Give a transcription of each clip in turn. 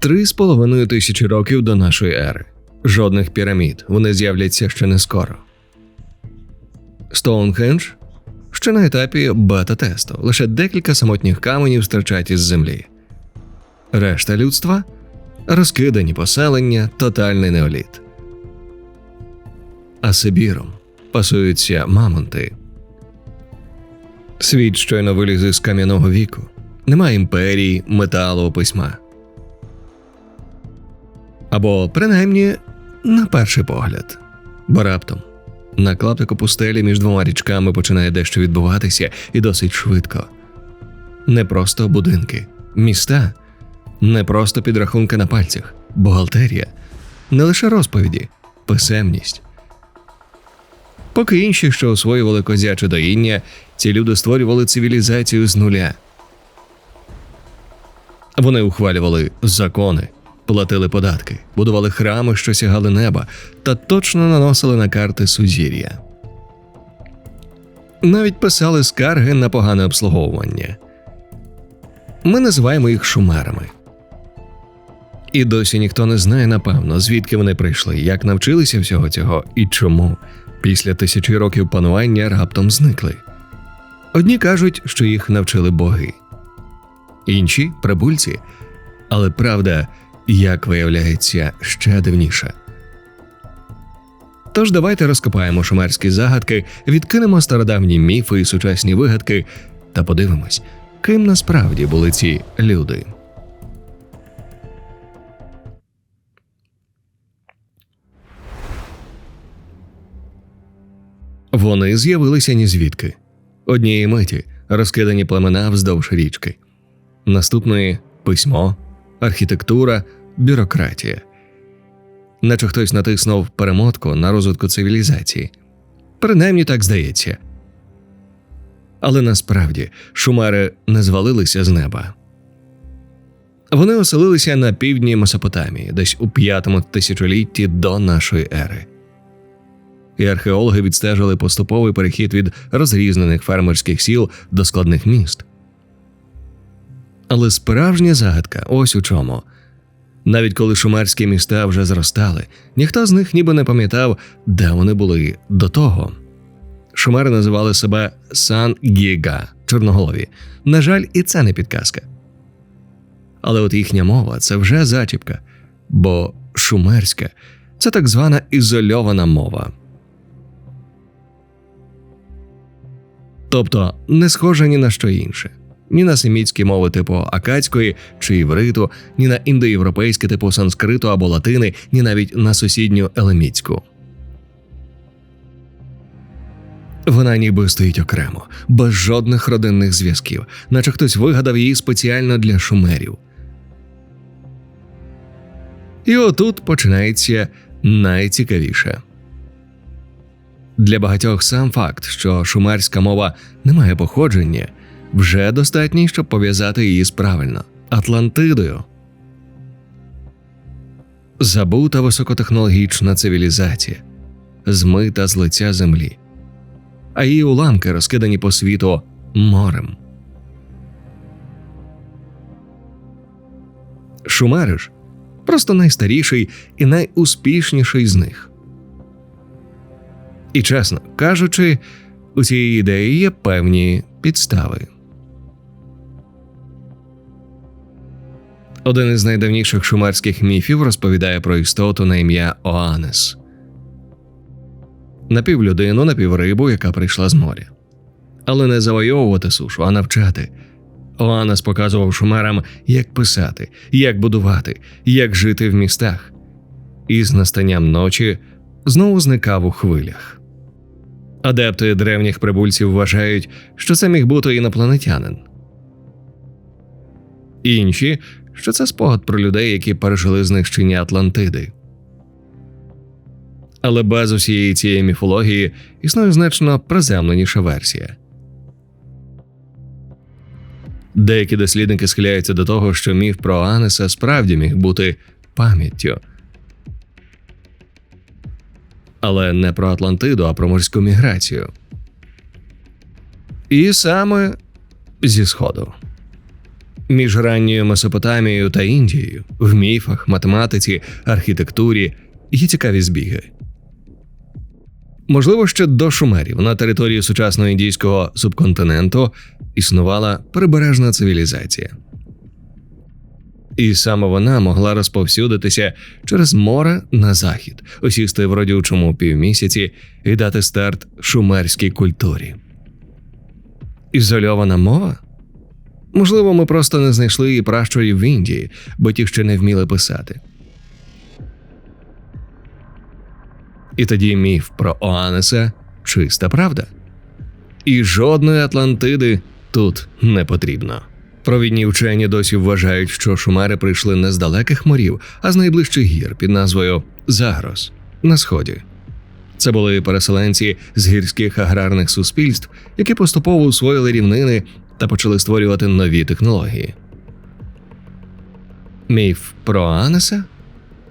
Три з половиною тисячі років до нашої ери. Жодних пірамід, вони з'являться ще не скоро. Стоунхендж ще на етапі бета-тесту, лише декілька самотніх каменів стирчать із землі. Решта людства розкидані поселення, тотальний неоліт. А Сибіром пасуються мамонти. Світ щойно виліз із кам'яного віку. Немає імперії, металу, письма. Або принаймні на перший погляд. Бо раптом на клаптику пустелі між двома річками починає дещо відбуватися і досить швидко. Не просто будинки, міста, не просто підрахунки на пальцях, бухгалтерія, не лише розповіді, писемність. Поки інші, що освоювали козяче доїння, ці люди створювали цивілізацію з нуля. Вони ухвалювали закони, платили податки, будували храми, що сягали неба, та точно наносили на карти сузір'я. Навіть писали скарги на погане обслуговування. Ми називаємо їх шумерами. І досі ніхто не знає, напевно, звідки вони прийшли, як навчилися всього цього і чому після тисячі років панування раптом зникли. Одні кажуть, що їх навчили боги, інші прибульці. Але правда, як виявляється, ще дивніша. Тож давайте розкопаємо шумерські загадки, відкинемо стародавні міфи і сучасні вигадки та подивимось, ким насправді були ці люди. Вони з'явилися ні звідки. Однієї миті розкидані племена вздовж річки. Наступної письмо, архітектура, бюрократія. Наче хтось натиснув перемотку на розвитку цивілізації. Принаймні так здається. Але насправді шумери не звалилися з неба. Вони оселилися на півдні Месопотамії, десь у п'ятому тисячолітті до нашої ери. І археологи відстежили поступовий перехід від розрізнених фермерських сіл до складних міст. Але справжня загадка ось у чому. Навіть коли шумерські міста вже зростали, ніхто з них ніби не пам'ятав, де вони були до того. Шумери називали себе Сан Гіга чорноголові. На жаль, і це не підказка. Але от їхня мова це вже зачіпка, бо шумерська це так звана ізольована мова. Тобто не схожа ні на що інше ні на семітські мови типу акадської чи івриту, ні на індоєвропейське типу санскриту або латини, ні навіть на сусідню елемітську. Вона ніби стоїть окремо, без жодних родинних зв'язків, наче хтось вигадав її спеціально для шумерів. І отут починається найцікавіше. Для багатьох сам факт, що шумерська мова не має походження, вже достатній, щоб пов'язати її з правильно Атлантидою. Забута високотехнологічна цивілізація, змита з лиця землі, а її уламки розкидані по світу морем. Шумери ж просто найстаріший і найуспішніший з них. І чесно кажучи, у цієї ідеї є певні підстави. Один із найдавніших шумерських міфів розповідає про істоту на ім'я Оанес напівлюдину, напіврибу, яка прийшла з моря. Але не завойовувати сушу, а навчати. Оанес показував шумерам, як писати, як будувати, як жити в містах, і з настанням ночі знову зникав у хвилях. Адепти древніх прибульців вважають, що це міг бути інопланетянин. Інші, що це спогад про людей, які пережили знищення Атлантиди. Але без усієї цієї міфології існує значно приземленіша версія. Деякі дослідники схиляються до того, що міф про Анеса справді міг бути пам'яттю. Але не про Атлантиду, а про морську міграцію. І саме зі Сходу. Між ранньою Месопотамією та Індією в міфах, математиці, архітектурі є цікаві збіги. Можливо, ще до шумерів на території сучасного індійського субконтиненту існувала прибережна цивілізація. І саме вона могла розповсюдитися через море на захід, осісти в родючому півмісяці і дати старт шумерській культурі. Ізольована мова? Можливо, ми просто не знайшли її пращурів в Індії, бо ті ще не вміли писати. І тоді міф про Оанеса чиста правда. І жодної Атлантиди тут не потрібно. Провідні вчені досі вважають, що шумери прийшли не з далеких морів, а з найближчих гір під назвою Загрос на сході. Це були переселенці з гірських аграрних суспільств, які поступово усвоїли рівнини та почали створювати нові технології. Міф про Анеса?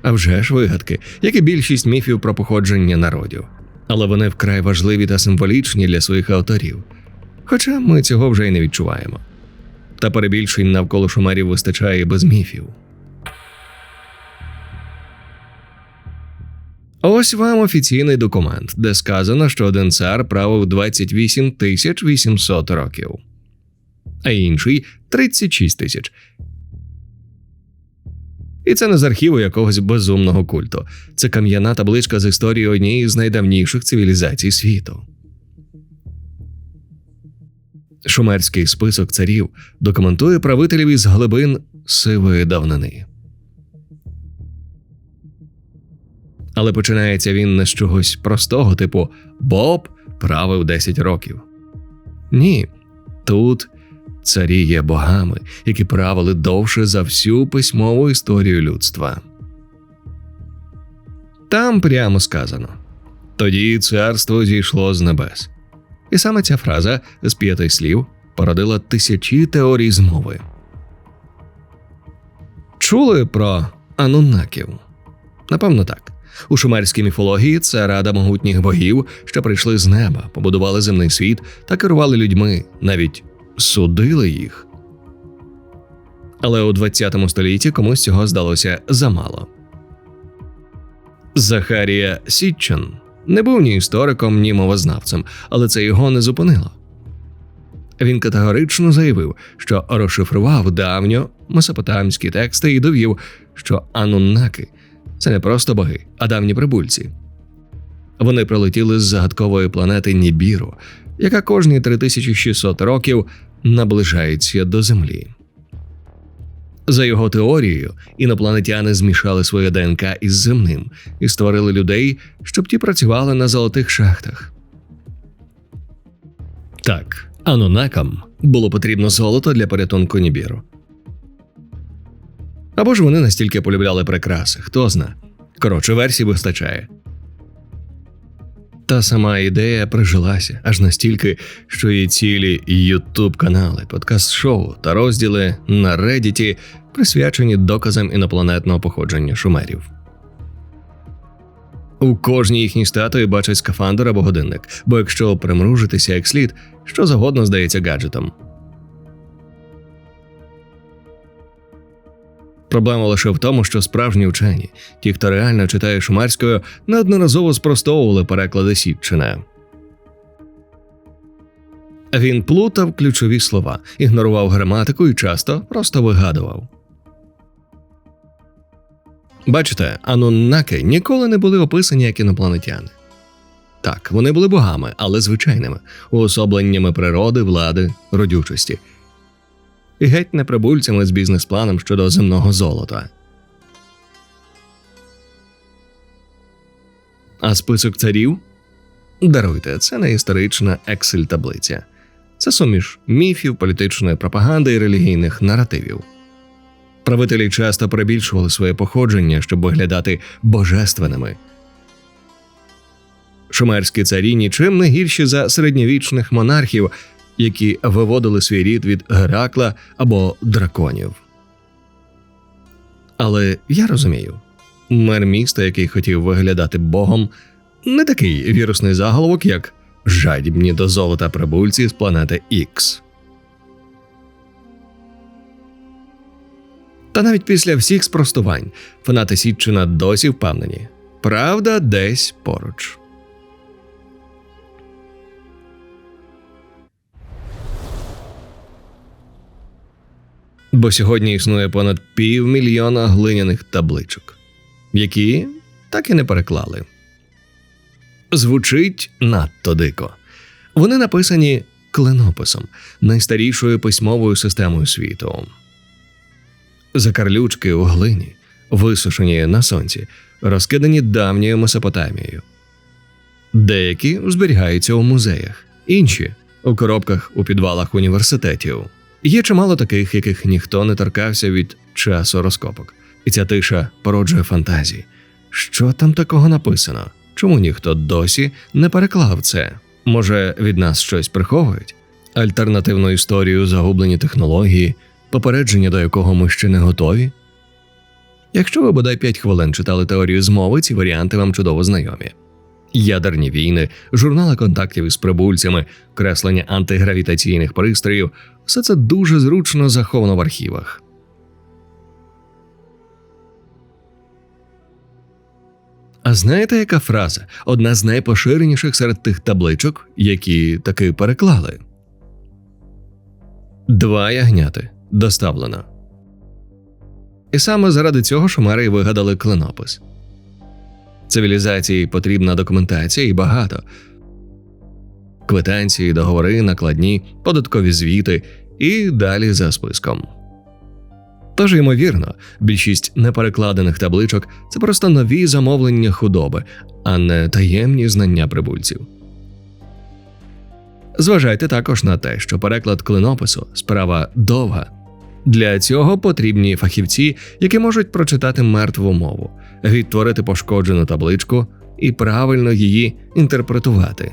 А вже ж вигадки, як і більшість міфів про походження народів. Але вони вкрай важливі та символічні для своїх авторів. Хоча ми цього вже й не відчуваємо. Та перебільшень навколо шумерів вистачає без міфів. Ось вам офіційний документ, де сказано, що один цар правив 28 тисяч 800 років, а інший 36 тисяч. І це не з архіву якогось безумного культу. Це кам'яна табличка з історії однієї з найдавніших цивілізацій світу. Шумерський список царів документує правителів із глибин сивої давнини. Але починається він не з чогось простого, типу Боб правив 10 років. Ні, тут царі є богами, які правили довше за всю письмову історію людства. Там прямо сказано тоді царство зійшло з небес. І саме ця фраза з п'яти слів породила тисячі теорій змови. Чули про ануннаків? Напевно, так. У шумерській міфології це рада могутніх богів, що прийшли з неба, побудували земний світ та керували людьми, навіть судили їх. Але у 20 столітті комусь цього здалося замало. Захарія Сітчан не був ні істориком, ні мовознавцем, але це його не зупинило. Він категорично заявив, що розшифрував давньо месопотамські тексти і довів, що ануннаки це не просто боги, а давні прибульці. Вони прилетіли з загадкової планети Нібіру, яка кожні 3600 років наближається до Землі. За його теорією, інопланетяни змішали своє ДНК із земним і створили людей, щоб ті працювали на золотих шахтах. Так, анунакам було потрібно золото для порятунку Нібіру. Або ж вони настільки полюбляли прикраси, хто зна. Коротше, версій вистачає. Та сама ідея прижилася аж настільки, що і цілі ютуб канали, подкаст-шоу та розділи на Reddit присвячені доказам інопланетного походження шумерів. У кожній їхній статуї бачать скафандр або годинник, бо якщо примружитися як слід, що завгодно здається гаджетом. Проблема лише в тому, що справжні вчені, ті, хто реально читає шумерською, неодноразово спростовували переклади Сітчина. Він плутав ключові слова, ігнорував граматику і часто просто вигадував. Бачите, ануннаки ніколи не були описані як інопланетяни. Так, вони були богами, але звичайними, уособленнями природи, влади, родючості і геть не прибульцями з бізнес-планом щодо земного золота. А список царів? Даруйте, це не історична ексель таблиця. Це суміш міфів, політичної пропаганди і релігійних наративів. Правителі часто перебільшували своє походження, щоб виглядати божественними. Шумерські царі нічим не гірші за середньовічних монархів, які виводили свій рід від Геракла або драконів. Але я розумію, мер міста, який хотів виглядати богом, не такий вірусний заголовок, як жадібні до золота прибульці з планети Ікс. Та навіть після всіх спростувань фанати Сітчина досі впевнені. Правда десь поруч. Бо сьогодні існує понад півмільйона глиняних табличок, які так і не переклали. Звучить надто дико. Вони написані клинописом, найстарішою письмовою системою світу. Закарлючки у глині, висушені на сонці, розкидані давньою Месопотамією. Деякі зберігаються у музеях, інші у коробках у підвалах університетів. Є чимало таких, яких ніхто не торкався від часу розкопок, і ця тиша породжує фантазії. Що там такого написано? Чому ніхто досі не переклав це? Може, від нас щось приховують? Альтернативну історію, загублені технології, попередження, до якого ми ще не готові? Якщо ви бодай 5 хвилин читали теорію змови, ці варіанти вам чудово знайомі. Ядерні війни, журнали контактів із прибульцями, креслення антигравітаційних пристроїв все це дуже зручно заховано в архівах. А знаєте, яка фраза одна з найпоширеніших серед тих табличок, які таки переклали? Два ягняти доставлено. І саме заради цього шумери вигадали клинопис. Цивілізації потрібна документація і багато. Квитанції, договори, накладні, податкові звіти і далі за списком. Тож, ймовірно, більшість неперекладених табличок це просто нові замовлення худоби, а не таємні знання прибульців. Зважайте також на те, що переклад клинопису справа довга. Для цього потрібні фахівці, які можуть прочитати мертву мову, відтворити пошкоджену табличку і правильно її інтерпретувати.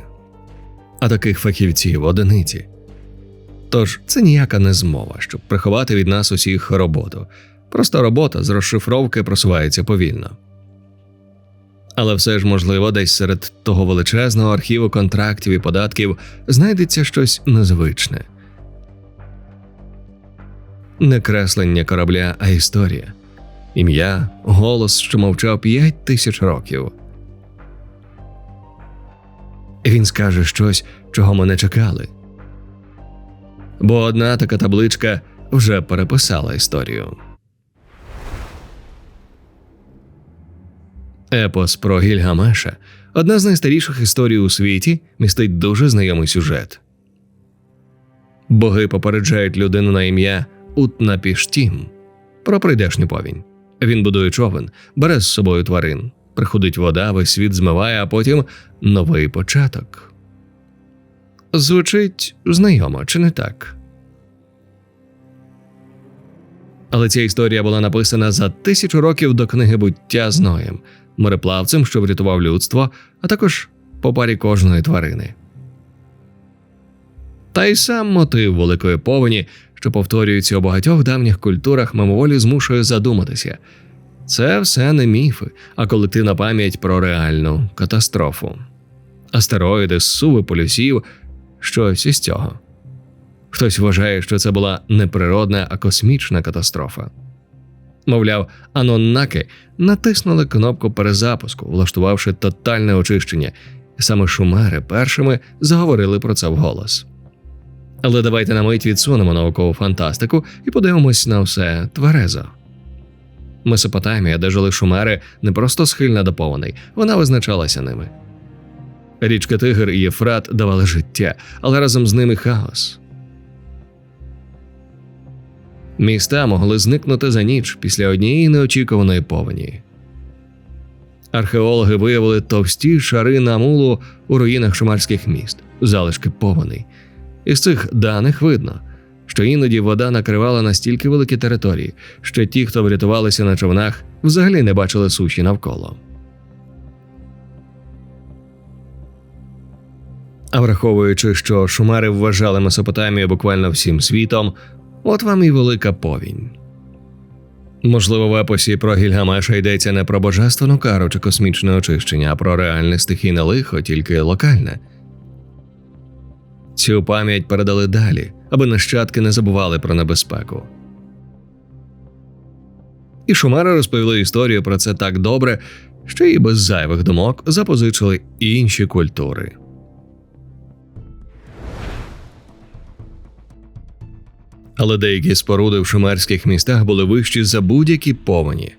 А таких фахівців одиниці. Тож це ніяка не змова, щоб приховати від нас усіх роботу. Просто робота з розшифровки просувається повільно. Але все ж можливо, десь серед того величезного архіву контрактів і податків знайдеться щось незвичне. Не креслення корабля, а історія. Ім'я, голос, що мовчав п'ять тисяч років. Він скаже щось, чого ми не чекали. Бо одна така табличка вже переписала історію. Епос про Гільгамеша одна з найстаріших історій у світі, містить дуже знайомий сюжет. Боги попереджають людину на ім'я Утнапіштім про прийдешню повінь. Він будує човен, бере з собою тварин, приходить вода, весь світ змиває, а потім новий початок. Звучить знайомо, чи не так? Але ця історія була написана за тисячу років до книги буття з Ноєм, мореплавцем, що врятував людство, а також по парі кожної тварини. Та й сам мотив великої повені, що повторюється у багатьох давніх культурах, мимоволі змушує задуматися. Це все не міфи, а колективна пам'ять про реальну катастрофу. Астероїди, суви полюсів, щось із цього. Хтось вважає, що це була не природна, а космічна катастрофа. Мовляв, аноннаки натиснули кнопку перезапуску, влаштувавши тотальне очищення, і саме шумери першими заговорили про це вголос. Але давайте на мить відсунемо наукову фантастику і подивимось на все тверезо. Месопотамія, де жили шумери, не просто схильна до повеней, вона визначалася ними. Річка Тигр і Єфрат давали життя, але разом з ними хаос. Міста могли зникнути за ніч після однієї неочікуваної повені. Археологи виявили товсті шари намулу у руїнах шумарських міст, залишки повеней. Із цих даних видно, що іноді вода накривала настільки великі території, що ті, хто врятувалися на човнах, взагалі не бачили суші навколо. А враховуючи, що шумери вважали Месопотамію буквально всім світом, от вам і велика повінь. Можливо, в епосі про Гільгамеша йдеться не про божественну кару чи космічне очищення, а про реальне стихійне лихо, тільки локальне. Цю пам'ять передали далі, аби нащадки не забували про небезпеку. І шумери розповіли історію про це так добре, що і без зайвих думок запозичили інші культури. Але деякі споруди в шумерських містах були вищі за будь-які повені.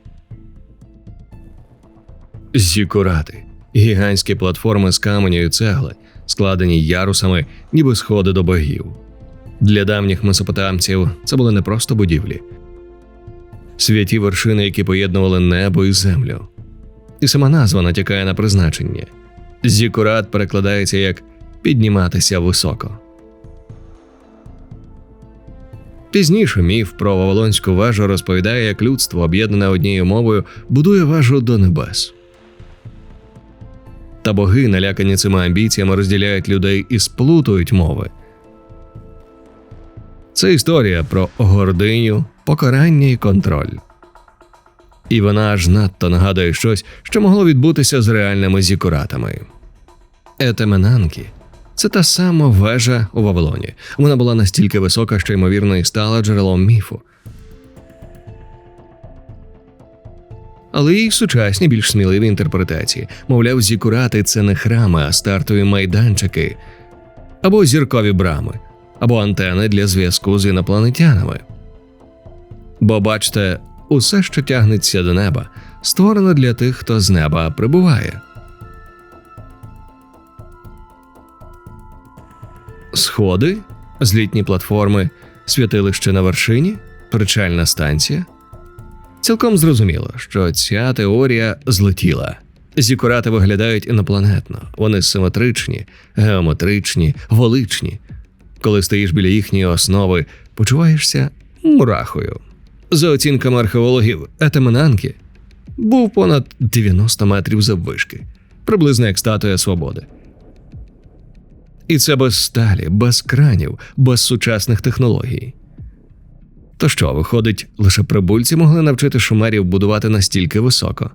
Зікурати гігантські платформи з каменю і цегли, складені ярусами, ніби сходи до богів. Для давніх месопотамців це були не просто будівлі, святі вершини, які поєднували небо і землю. І сама назва натякає на призначення. Зікурат перекладається як підніматися високо. Пізніше міф про Вавилонську вежу розповідає, як людство, об'єднане однією мовою, будує вежу до небес. Та боги, налякані цими амбіціями, розділяють людей і сплутують мови. Це історія про гординю, покарання і контроль. І вона аж надто нагадує щось, що могло відбутися з реальними зікуратами. Етеменанки це та сама вежа у Вавилоні. Вона була настільки висока, що ймовірно і стала джерелом міфу. Але їх сучасні більш сміливі інтерпретації, мовляв, зікурати це не храми, а стартові майданчики, або зіркові брами, або антени для зв'язку з інопланетянами. Бо бачите, усе, що тягнеться до неба, створено для тих, хто з неба прибуває. Сходи, злітні платформи, святилище на вершині, причальна станція. Цілком зрозуміло, що ця теорія злетіла. Зікурати виглядають інопланетно, вони симетричні, геометричні, величні. Коли стоїш біля їхньої основи, почуваєшся мурахою. За оцінками археологів, Етемананки був понад 90 метрів заввишки, приблизно як статуя свободи. І це без сталі, без кранів, без сучасних технологій. То що, виходить, лише прибульці могли навчити шумерів будувати настільки високо?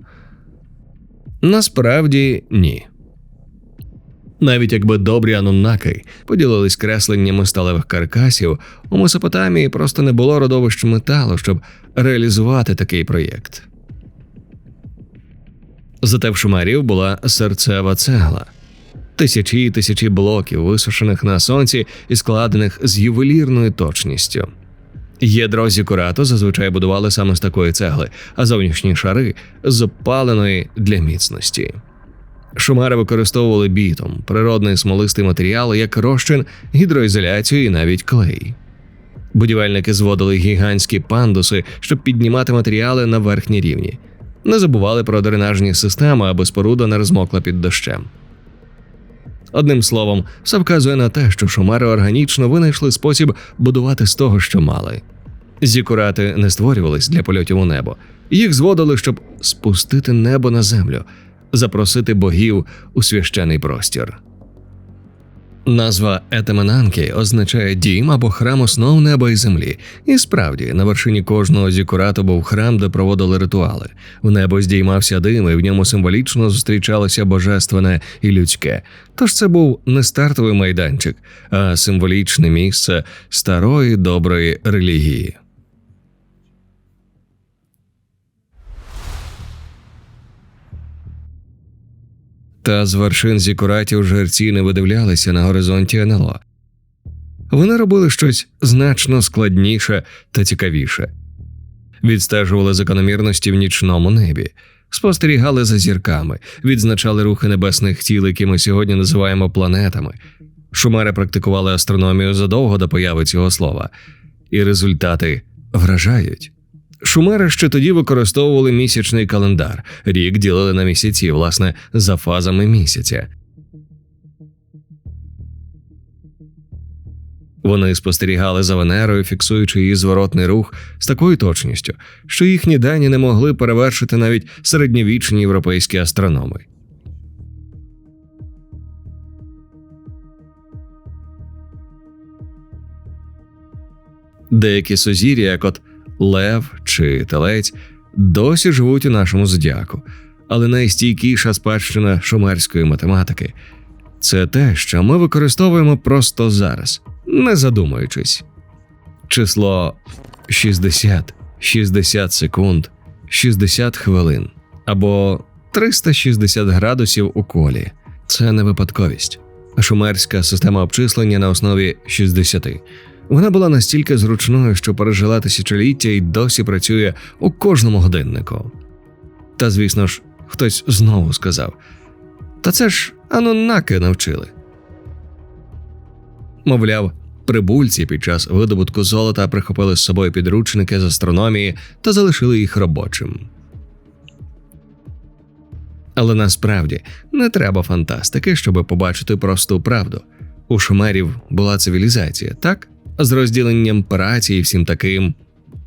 Насправді ні. Навіть якби добрі ануннаки поділились кресленнями сталевих каркасів, у Месопотамії просто не було родовищ металу, щоб реалізувати такий проєкт. Зате в шумерів була серцева цегла, тисячі і тисячі блоків, висушених на сонці і складених з ювелірною точністю. Ядро зікурату зазвичай будували саме з такої цегли, а зовнішні шари з опаленої для міцності. Шумери використовували бітум, природний смолистий матеріал, як розчин, гідроізоляцію і навіть клей. Будівельники зводили гігантські пандуси, щоб піднімати матеріали на верхні рівні. Не забували про дренажні системи, аби споруда не розмокла під дощем. Одним словом, все вказує на те, що шумери органічно винайшли спосіб будувати з того, що мали. Зікурати не створювались для польотів у небо, їх зводили, щоб спустити небо на землю, запросити богів у священий простір. Назва Етеменанки означає дім або храм основ неба і землі. І справді, на вершині кожного зікурату був храм, де проводили ритуали. В небо здіймався дим, і в ньому символічно зустрічалося божественне і людське. Тож це був не стартовий майданчик, а символічне місце старої доброї релігії. Та з вершин зікуратів жерці не видивлялися на горизонті НЛО. Вони робили щось значно складніше та цікавіше, відстежували закономірності в нічному небі, спостерігали за зірками, відзначали рухи небесних тіл, які ми сьогодні називаємо планетами. Шумери практикували астрономію задовго до появи цього слова, і результати вражають. Шумери ще тоді використовували місячний календар, рік ділили на місяці, власне, за фазами місяця. Вони спостерігали за Венерою, фіксуючи її зворотний рух з такою точністю, що їхні дані не могли перевершити навіть середньовічні європейські астрономи. Деякі сузір'я, як от лев чи телець, досі живуть у нашому зодіаку, але найстійкіша спадщина шумерської математики це те, що ми використовуємо просто зараз, не задумуючись. Число 60, 60 секунд, 60 хвилин або 360 градусів у колі. Це не випадковість. Шумерська система обчислення на основі 60. Вона була настільки зручною, що пережила тисячоліття і досі працює у кожному годиннику. Та, звісно ж, хтось знову сказав: Та це ж аноннаки навчили. Мовляв, прибульці під час видобутку золота прихопили з собою підручники з астрономії та залишили їх робочим. Але насправді не треба фантастики, щоб побачити просту правду. У шумерів була цивілізація, так? З розділенням праці і всім таким.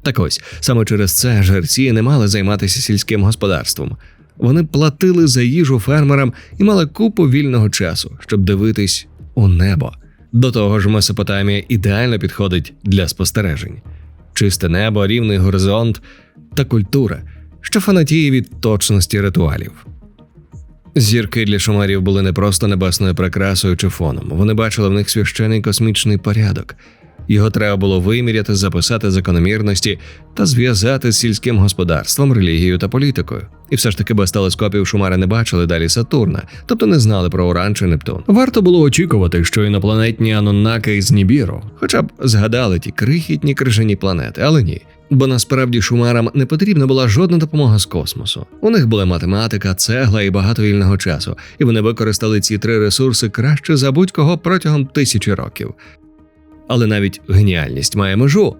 Так ось саме через це жерці не мали займатися сільським господарством. Вони платили за їжу фермерам і мали купу вільного часу, щоб дивитись у небо. До того ж, Месопотамія ідеально підходить для спостережень: чисте небо, рівний горизонт та культура, що фанатіє від точності ритуалів. Зірки для шумерів були не просто небесною прикрасою чи фоном. Вони бачили в них священий космічний порядок. Його треба було виміряти, записати закономірності та зв'язати з сільським господарством, релігією та політикою. І все ж таки без телескопів шумари не бачили далі Сатурна, тобто не знали про Уран чи Нептун. Варто було очікувати, що інопланетні аноннаки із Нібіру, хоча б згадали ті крихітні крижані планети, але ні. Бо насправді шумарам не потрібна була жодна допомога з космосу. У них була математика, цегла і багато вільного часу, і вони використали ці три ресурси краще за будь-кого протягом тисячі років. Але навіть геніальність має межу.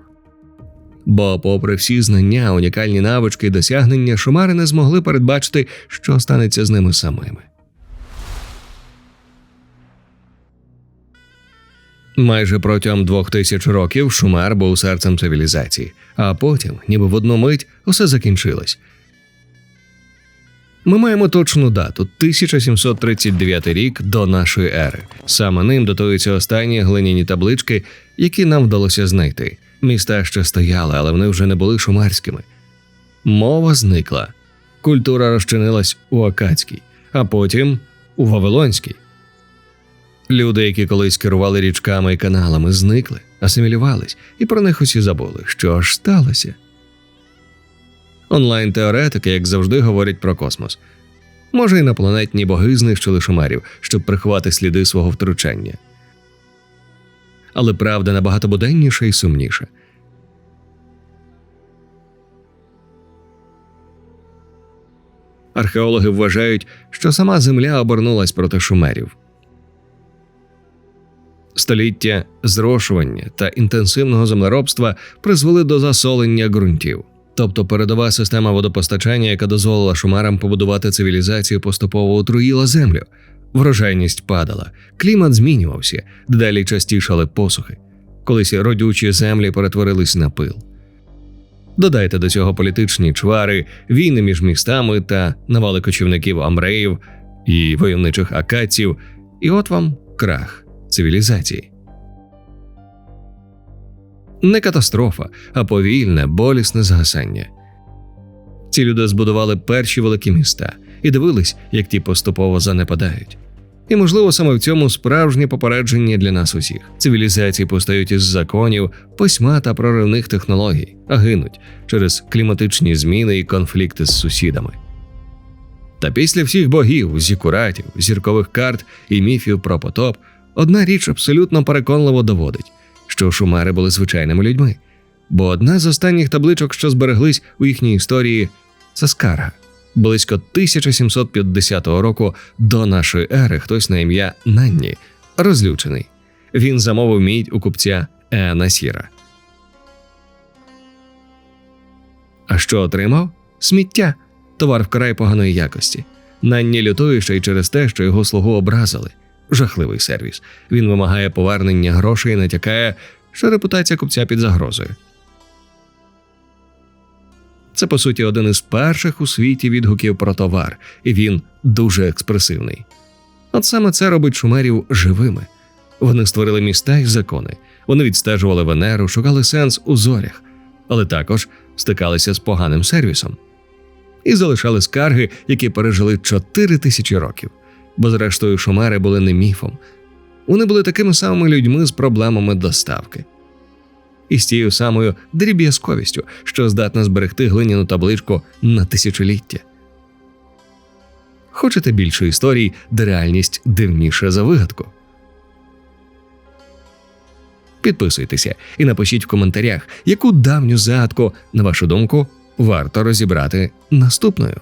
Бо, попри всі знання, унікальні навички і досягнення, шумари не змогли передбачити, що станеться з ними самими. Майже протягом двох тисяч років Шумер був серцем цивілізації, а потім, ніби в одну мить, усе закінчилось. Ми маємо точну дату 1739 рік до нашої ери. Саме ним датуються останні глиняні таблички, які нам вдалося знайти. Міста ще стояли, але вони вже не були шумерськими. Мова зникла, культура розчинилась у Акадській, а потім у Вавилонській. Люди, які колись керували річками і каналами, зникли, асимілювались, і про них усі забули. Що ж сталося? Онлайн-теоретики, як завжди, говорять про космос. Може, інопланетні боги знищили шумерів, щоб приховати сліди свого втручання. Але правда набагато буденніша і сумніша. Археологи вважають, що сама Земля обернулась проти шумерів. Століття зрошування та інтенсивного землеробства призвели до засолення ґрунтів. Тобто передова система водопостачання, яка дозволила шумерам побудувати цивілізацію, поступово отруїла землю. Врожайність падала, клімат змінювався, дедалі частішали посухи. Колись родючі землі перетворились на пил. Додайте до цього політичні чвари, війни між містами та навали кочівників амреїв і войовничих акаців, і от вам крах цивілізації. Не катастрофа, а повільне, болісне згасання. Ці люди збудували перші великі міста і дивились, як ті поступово занепадають. І, можливо, саме в цьому справжнє попередження для нас усіх. Цивілізації постають із законів, письма та проривних технологій, а гинуть через кліматичні зміни і конфлікти з сусідами. Та після всіх богів, зікуратів, зіркових карт і міфів про потоп, одна річ абсолютно переконливо доводить, що шумери були звичайними людьми. Бо одна з останніх табличок, що збереглись у їхній історії, це скарга. Близько 1750 року до нашої ери хтось на ім'я Нанні розлючений. Він замовив мідь у купця Еана Сіра. А що отримав? Сміття, товар вкрай поганої якості. Нанні лютує ще й через те, що його слугу образили. Жахливий сервіс. Він вимагає повернення грошей і натякає, що репутація купця під загрозою. Це по суті один із перших у світі відгуків про товар, і він дуже експресивний. От саме це робить шумерів живими. Вони створили міста і закони, вони відстежували Венеру, шукали сенс у зорях, але також стикалися з поганим сервісом і залишали скарги, які пережили 4 тисячі років, бо, зрештою, шумери були не міфом. Вони були такими самими людьми з проблемами доставки. і з тією самою дріб'язковістю, що здатна зберегти глиняну табличку на тисячоліття. Хочете більше історій, де реальність дивніша за вигадку? Підписуйтеся і напишіть в коментарях, яку давню загадку, на вашу думку, варто розібрати наступною.